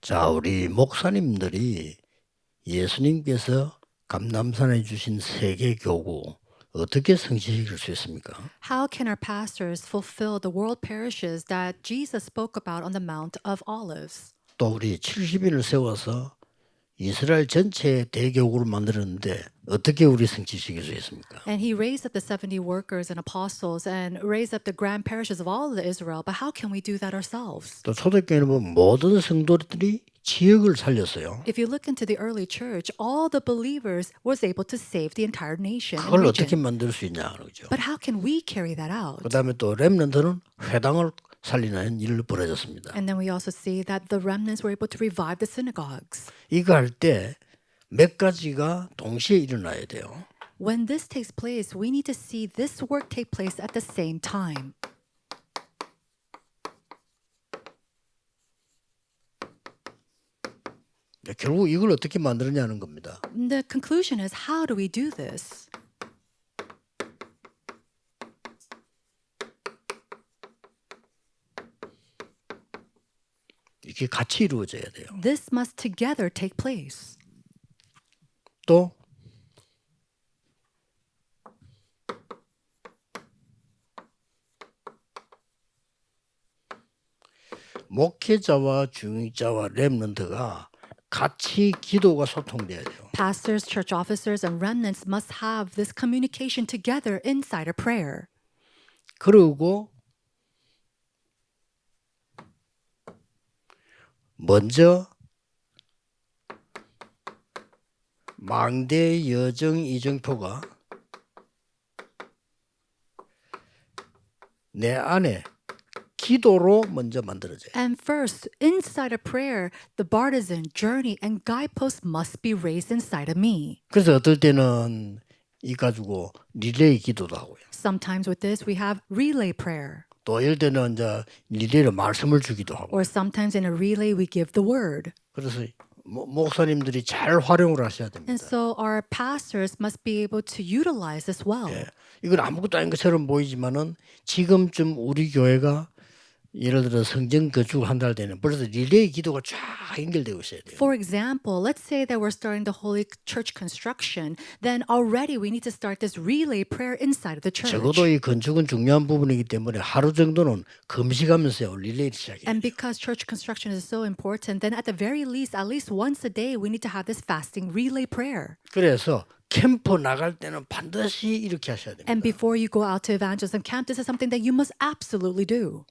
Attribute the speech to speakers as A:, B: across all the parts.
A: 자, 우리 목사님들이 예수님께서 감남산에 주신 세계 교구 어떻게 성취시킬 수 있습니까?
B: How can our pastors fulfill the world parishes that Jesus spoke about on the Mount of Olives?
A: 또 우리 70인을 세워서 이스라엘 전체의 대교구를 만들었는데 어떻게 우리 성취시킬 수 있습니까?
B: And he raised up the 70 workers and apostles and raised up the grand parishes of all of Israel. But how can we do that ourselves?
A: 또 초대교회는 보면 모든 성도들이 지역을 살렸어요.
B: If you look into the early church, all the believers was able to save the entire nation. and
A: 그걸 어떻게
B: region.
A: 만들 수 있냐 그러죠.
B: But how can we carry that out?
A: 그다음에 또 렘넌트는 회당을 살리는 일을 벌어졌습니다.
B: And then we also see that the remnants were able to revive the synagogues.
A: 이거 할 때 몇 가지가 동시에 일어나야 돼요.
B: When this takes place, we need to see this work take place at the same time.
A: 네, 결국 이걸 어떻게 만드느냐는 겁니다.
B: The conclusion is how do we do this?
A: 이게 같이 이루어져야 돼요.
B: This must together take place.
A: 또 목회자와 중직자와 렘넌트가 같이 기도가 소통돼야 돼요.
B: Pastors, church officers, and remnants must have this communication together inside a prayer.
A: 그리고 먼저 망대 여정 이정표가 내 안에 기도로 먼저 만들어져요.
B: And first, inside a prayer, the partisan journey and guideposts must be raised inside of me.
A: 그래서 어떨 때는 이 가지고 리레이 기도도 하고요.
B: Sometimes with this, we have relay prayer.
A: 또 이럴 때는 이제 리레이로 말씀을 주기도 하고.
B: Or sometimes in a relay, we give the word.
A: 그래서 모- 목사님들이 잘 활용을 하셔야 됩니다.
B: And so our pastors must be able to utilize this well.
A: 예. 이건 아무것도 아닌 것처럼 보이지만은 지금쯤 우리 교회가 예를 들어 성전 건축 한달 되는 벌써 리레이 기도가 쫙 연결되고 있어야 돼요.
B: For example, let's say that we're starting the Holy Church construction, then already we need to start this relay prayer inside of the church.
A: 적어도 이 건축은 중요한 부분이기 때문에 하루 정도는 금식하면서 리레이를 시작해요.
B: And because church construction is so important, then at the very least, at least once a day, we need to have this fasting relay prayer.
A: 그래서 캠프 나갈 때는 반드시 이렇게 하셔야 됩니다.
B: And before you go out to evangelism camp, this is something that you must absolutely do.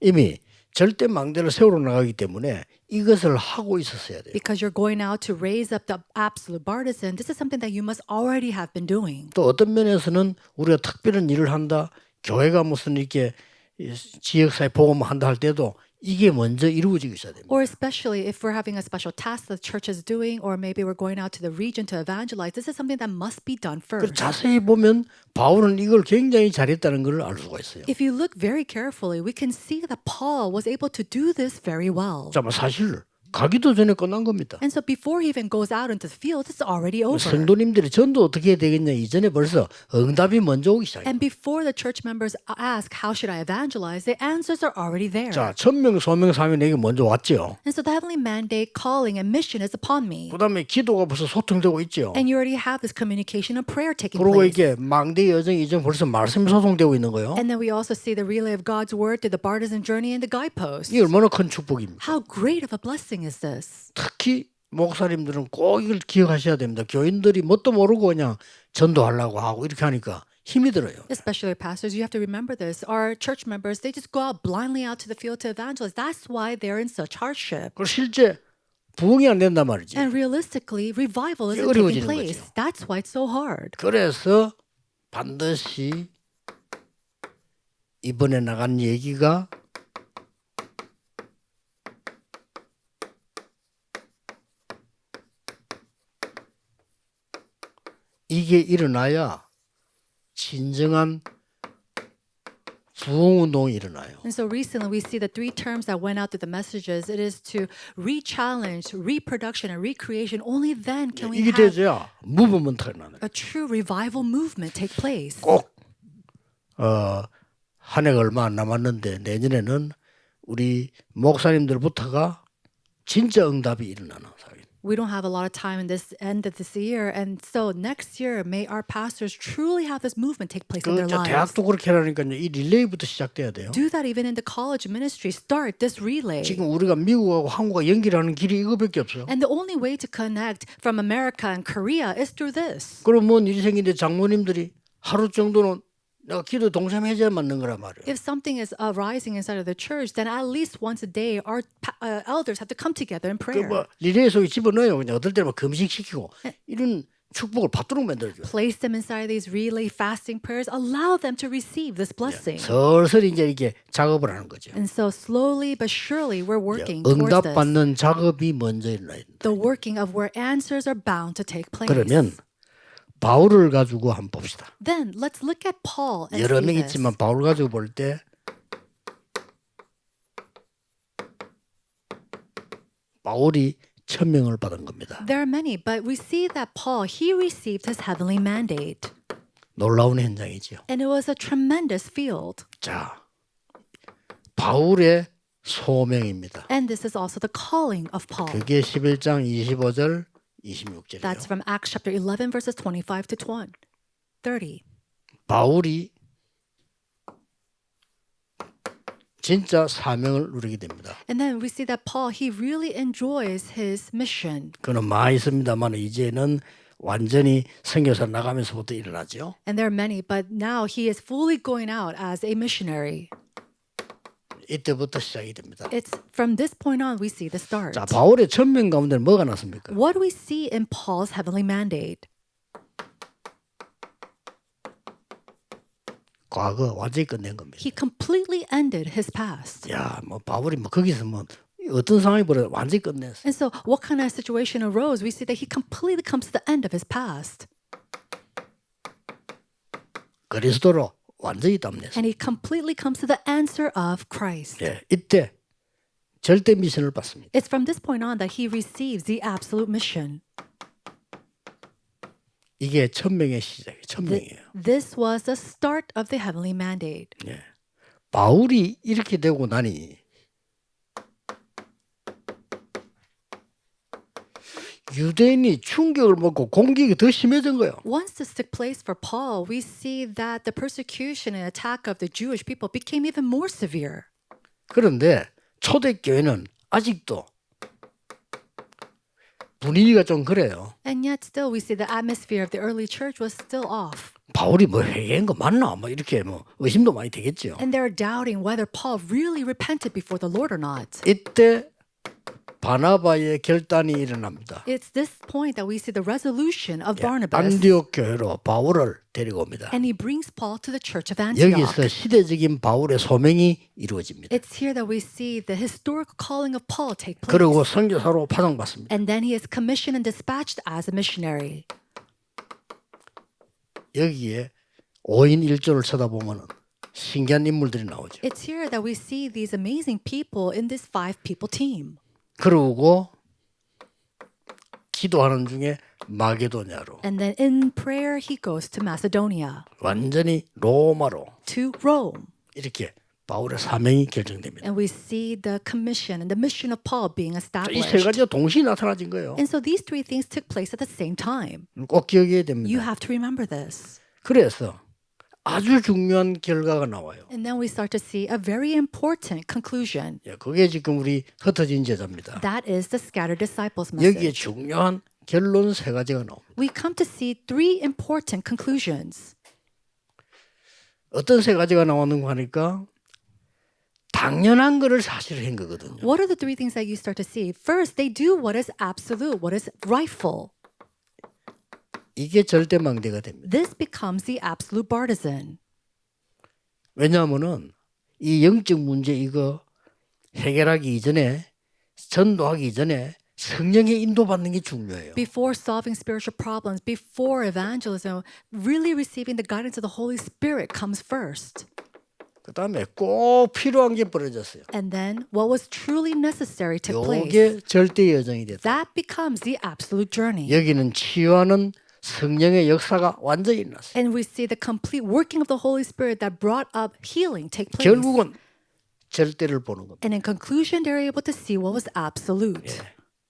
A: 이미 절대 망대를 세우러 나가기 때문에 이것을 하고 있었어야 돼요.
B: Because you're going out to raise up the absolute partisan, this is something that you must already have been doing.
A: 또 어떤 면에서는 우리가 특별한 일을 한다, 교회가 무슨 이렇게 이 지역사회 복음을 한다 할 때도 이게 먼저 이루어지고 있어야 됩니다.
B: Or especially if we're having a special task the church is doing, or maybe we're going out to the region to evangelize, this is something that must be done
A: 그래서
B: first.
A: 자세히 보면 바울은 이걸 굉장히 잘했다는 걸 알 수가 있어요.
B: If you look very carefully, we can see that Paul was able to do this very well.
A: 자, 뭐 사실 가기도 전에 끝난 겁니다.
B: And so before he even goes out into the field, it's already over.
A: 성도님들이 전도 어떻게 해야 되겠냐 이전에 벌써 응답이 먼저 오기 시작해요.
B: And before the church members ask, How should I evangelize? the answers are already there.
A: 자, 천명 소명 사명 내게 먼저 왔죠.
B: And so the heavenly mandate, calling, and mission is upon me.
A: 그다음에 기도가 벌써 소통되고 있죠.
B: And you already have this communication and prayer taking
A: 그리고
B: place.
A: 이게 망대 여정 이전 벌써 말씀이 소통되고 있는 거예요.
B: And then we also see the relay of God's word through the partisan journey and the guideposts.
A: 이게 얼마나 큰 축복입니까?
B: How great of a blessing is this?
A: 특히 목사님들은 꼭 이걸 기억하셔야 됩니다. 교인들이 뭣도 모르고 그냥 전도하려고 하고 이렇게 하니까 힘이 들어요.
B: Especially pastors, you have to remember this. Our church members, they just go out blindly out to the field to evangelize. That's why they're in such hardship.
A: 그리고 실제 부흥이 안 된단 말이지.
B: And realistically, revival isn't taking place.
A: 거죠.
B: That's why it's so hard.
A: 그래서 반드시 이번에 나간 얘기가 이게 일어나야 진정한 부흥 운동이 일어나요.
B: And so recently, we see the three terms that went out through the messages. It is to re-challenge, reproduction, and recreation. Only then can we
A: 이게
B: have
A: 되져야 무브먼트가 일어나요.
B: a true revival movement take place.
A: 꼭 어, 한 해가 얼마 안 남았는데 내년에는 우리 목사님들부터가 진짜 응답이 일어나는 사회.
B: We don't have a lot of time in this end of this year, and so next year, may our pastors truly have this movement take place in their
A: 그저
B: lives.
A: 대학도 그렇게 하라니까요. 이 릴레이부터 시작돼야 돼요.
B: Do that even in the college ministry. Start this relay.
A: 지금 우리가 미국하고 한국과 연결하는 길이 이거밖에 없어요.
B: And the only way to connect from America and Korea is through this.
A: 그럼 뭔 일이 생긴데 장모님들이 하루 정도는 내가 기도 동참해줘야 맞는 거란 말이에요.
B: If something is arising inside of the church, then at least once a day, our uh, elders have to come together in prayer.
A: 그뭐 릴레이 속에 집어넣어요. 그냥 어떨 때는 막 금식시키고 이런 축복을 받도록 만들어줘요.
B: Place them inside these relay fasting prayers. Allow them to receive this blessing.
A: 슬슬 이제 이렇게 작업을 하는 거죠.
B: And so slowly but surely, we're working towards
A: 응답
B: this.
A: 받는 작업이 먼저 일어나야 된다.
B: The working of where answers are bound to take place.
A: 그러면 바울을 가지고 한번 봅시다.
B: Then let's look at Paul and
A: 여러
B: see
A: 명
B: this.
A: 있지만 바울 가지고 볼 때 바울이 천명을 받은 겁니다.
B: There are many, but we see that Paul, he received his heavenly mandate.
A: 놀라운 현장이지요.
B: And it was a tremendous field.
A: 자, 바울의 소명입니다.
B: And this is also the calling of Paul.
A: 그게 11장 25절 26절이에요.
B: That's from Acts chapter 11, verses 25 to 20. 30.
A: 바울이 진짜 사명을 누리게 됩니다.
B: And then we see that Paul, he really enjoys his mission.
A: 그는 많이 있습니다만 이제는 완전히 선교사 나가면서부터 일어나죠.
B: And there are many, but now he is fully going out as a missionary.
A: 이때부터 시작이 됩니다.
B: It's from this point on we see the start.
A: 자, 바울의 천명 가운데는 뭐가 났습니까?
B: What do we see in Paul's heavenly mandate?
A: 과거 완전히 끝낸 겁니다.
B: He completely ended his past.
A: 야, 뭐 바울이 뭐 거기서 뭐 어떤 상황이 벌어 완전히 끝냈어.
B: And so, what kind of situation arose? We see that he completely comes to the end of his past.
A: 그리스도로 완전히 담냈어.
B: And he completely comes to the answer of Christ.
A: 예, 이때 절대 미션을 받습니다.
B: It's from this point on that he receives the absolute mission.
A: 이게 천명의 시작이에요. 천명이에요.
B: This was the start of the heavenly mandate.
A: 예. 바울이 이렇게 되고 나니 유대인이 충격을 먹고 공격이 더 심해진 거예요.
B: Once this took place for Paul, we see that the persecution and attack of the Jewish people became even more severe.
A: 그런데 초대교회는 아직도 분위기가 좀 그래요.
B: And yet, still, we see the atmosphere of the early church was still off.
A: 바울이 뭐 회개한 거 맞나? 뭐 이렇게 뭐 의심도 많이 되겠죠.
B: And they're doubting whether Paul really repented before the Lord or not.
A: 이때 바나바의 결단이 일어납니다.
B: It's this point that we see the resolution of
A: 예,
B: Barnabas.
A: 안디옥 교회로 바울을 데리고 옵니다.
B: And he brings Paul to the church of Antioch.
A: 여기서 시대적인 바울의 소명이 이루어집니다.
B: It's here that we see the historical calling of Paul take place.
A: 그리고 선교사로 파송받습니다.
B: And then he is commissioned and dispatched as a missionary.
A: 여기에 5인 1조를 쳐다보면 신기한 인물들이 나오죠.
B: It's here that we see these amazing people in this five people team.
A: 그러고 기도하는 중에 마게도냐로
B: And then in prayer, he goes to Macedonia,
A: 완전히 로마로
B: to Rome.
A: 이렇게 바울의 사명이 결정됩니다.
B: And we see the commission and the mission of Paul being
A: 이세
B: established.
A: 가지가 동시에 나타나진 거예요.
B: And so these three things took place at the same time.
A: 꼭 기억해야
B: You
A: 됩니다.
B: have to remember this.
A: 그래서 아주 중요한 결과가 나와요.
B: And then we start to see a very important conclusion.
A: 예, 그게 지금 우리 흩어진 제자입니다.
B: That is the scattered disciples
A: 여기에
B: message.
A: 중요한 결론 세 가지가 나옵니다.
B: We come to see three important conclusions.
A: 어떤 세 가지가 나오는가 하니까 당연한 거를 사실 한 거거든요.
B: What are the three things that you start to see? First, they do what is absolute, what is rightful.
A: 이게 절대망대가 됩니다.
B: This becomes the absolute partisan.
A: 왜냐하면은 이 영적 문제 이거 해결하기 이전에 전도하기 이전에 성령의 인도받는 게 중요해요.
B: Before solving spiritual problems, before evangelism, really receiving the guidance of the Holy Spirit comes first.
A: 그 다음에 꼭 필요한 게 벌어졌어요.
B: And then what was truly necessary took place.
A: 요게 절대 여정이 됐다.
B: That becomes the absolute journey.
A: 여기는 치유하는 성령의 역사가 완전히 일어났어요.
B: And we see the complete working of the Holy Spirit that brought up healing take place.
A: 결국은 절대를 보는 겁니다.
B: And in conclusion, they're able to see what was absolute.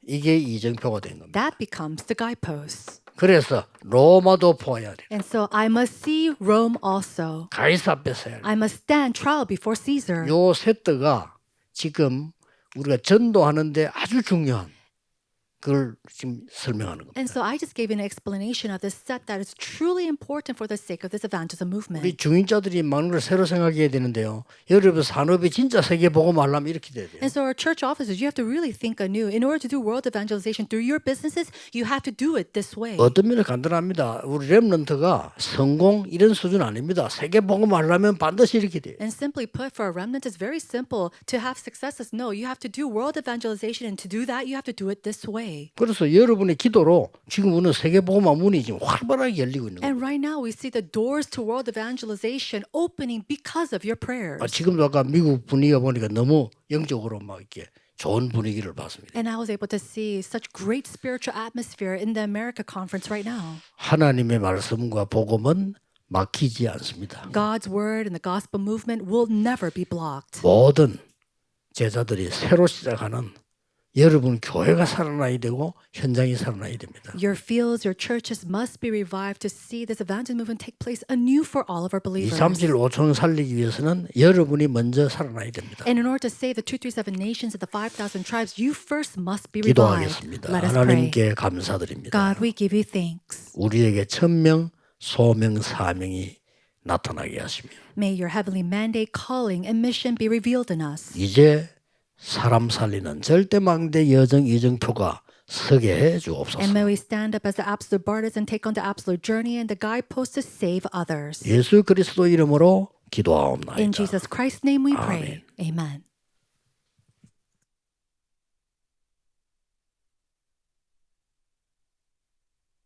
A: 이게 이정표가 된 겁니다.
B: That becomes the guideposts.
A: 그래서 로마도 보아야 돼.
B: And so I must see Rome also.
A: 가이사 앞에 서야 돼.
B: I must stand trial before Caesar.
A: 요 세트가 지금 우리가 전도하는데 아주 중요한 그걸 지금 설명하는 겁니다.
B: And so I just gave an explanation of this set that is truly important for the sake of this evangelism
A: 우리
B: movement.
A: 중인자들이 많은 걸 새로 생각해야 되는데요. 여러분 산업이 진짜 세계 복음 하려면 이렇게 돼야 돼요.
B: And so our church officers, you have to really think anew. In order to do world evangelization through your businesses, you have to do it this way.
A: 어떤 면에 간단합니다. 우리 렘넌트가 성공 이런 수준 아닙니다. 세계 복음 하려면 반드시 이렇게 돼요.
B: And simply put, for a remnant, it's very simple. To have successes, no, you have to do world evangelization, and to do that, you have to do it this way.
A: 그래서 여러분의 기도로 지금 우리는 세계 복음화 문이 지금 활발하게 열리고 있는 거예요.
B: And right now, we see the doors to world evangelization opening because of your prayers.
A: 아, 지금도 아까 미국 분위기가 보니까 너무 영적으로 막 이렇게 좋은 분위기를 봤습니다.
B: And I was able to see such great spiritual atmosphere in the America conference right now.
A: 하나님의 말씀과 복음은 막히지 않습니다.
B: God's word and the gospel movement will never be blocked.
A: 모든 제자들이 새로 시작하는 여러분 교회가 살아나야 되고 현장이 살아나야 됩니다.
B: Your fields, your churches must be revived to see this evangelism movement take place anew for all of our
A: 2,
B: believers.
A: 3, 7, 5천 살리기 위해서는 여러분이 먼저 살아나야 됩니다.
B: And in order to save the 237 nations and the 5,000 tribes, you first must be revived.
A: 기도하겠습니다.
B: Let us pray.
A: 하나님께 감사드립니다.
B: God, we give you thanks.
A: 우리에게 천명, 소명, 사명이 나타나게 하시며
B: May your heavenly mandate, calling, and mission be revealed in us.
A: 이제 사람 살리는 절대망대 여정 이정표가 서게 해
B: And
A: 주옵소서.
B: may we stand up as the absolute martyrs and take on the absolute journey and the guidepost to save others.
A: 예수 그리스도 이름으로
B: In
A: 기도하옵나이다.
B: Jesus Christ's name we pray. Amen.